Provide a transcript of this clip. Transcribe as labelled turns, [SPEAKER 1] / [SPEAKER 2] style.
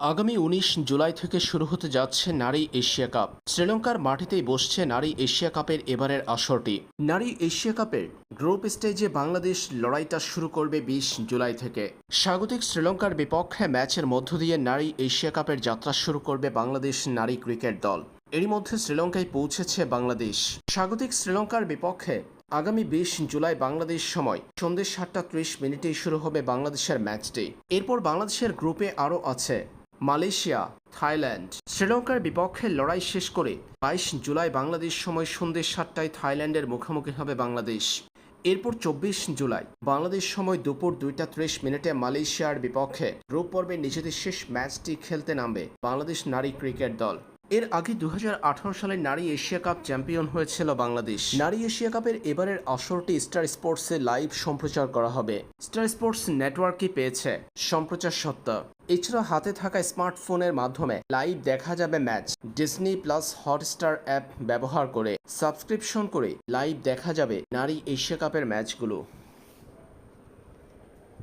[SPEAKER 1] আগামী উনিশ জুলাই থেকে শুরু হতে যাচ্ছে নারী এশিয়া কাপ। শ্রীলঙ্কার মাটিতেই বসছে নারী এশিয়া কাপের এবারের আসরটি। নারী এশিয়া কাপের গ্রুপ স্টেজে বাংলাদেশ লড়াইটা শুরু করবে বিশ জুলাই থেকে। স্বাগতিক শ্রীলঙ্কার বিপক্ষে ম্যাচের মধ্য দিয়ে নারী এশিয়া কাপের যাত্রা শুরু করবে বাংলাদেশ নারী ক্রিকেট দল। এরই মধ্যে শ্রীলঙ্কায় পৌঁছেছে বাংলাদেশ। স্বাগতিক শ্রীলঙ্কার বিপক্ষে আগামী বিশ জুলাই বাংলাদেশ সময় সন্ধ্যে সাতটা ত্রিশ মিনিটেই শুরু হবে বাংলাদেশের ম্যাচটি। এরপর বাংলাদেশের গ্রুপে আরও আছে মালয়েশিয়া, থাইল্যান্ড, শ্রীলঙ্কার বিপক্ষে লড়াই শেষ করে বাইশ জুলাই বাংলাদেশ সময় সন্ধ্যে সাতটায় থাইল্যান্ডের মুখোমুখি হবে বাংলাদেশ। এরপর চব্বিশ জুলাই বাংলাদেশ সময় দুপুর দুইটা ত্রিশ মিনিটে মালয়েশিয়ার বিপক্ষে গ্রুপ পর্বে নিজেদের শেষ ম্যাচটি খেলতে নামবে বাংলাদেশ নারী ক্রিকেট দল। এর আগে দু হাজার আঠারো সালে নারী এশিয়া কাপ চ্যাম্পিয়ন হয়েছিল বাংলাদেশ। নারী এশিয়া কাপের এবারের আসরটি স্টার স্পোর্টসে লাইভ সম্প্রচার করা হবে। স্টার স্পোর্টস নেটওয়ার্কই পেয়েছে সম্প্রচার সত্তা এছাড়া হাতে থাকা স্মার্টফোনের মাধ্যমে লাইভ দেখা যাবে match. Disney plus Hotstar app ব্যবহার করে সাবস্ক্রিপশন করে লাইভ দেখা যাবে নারী এশিয়া কাপের ম্যাচগুলো।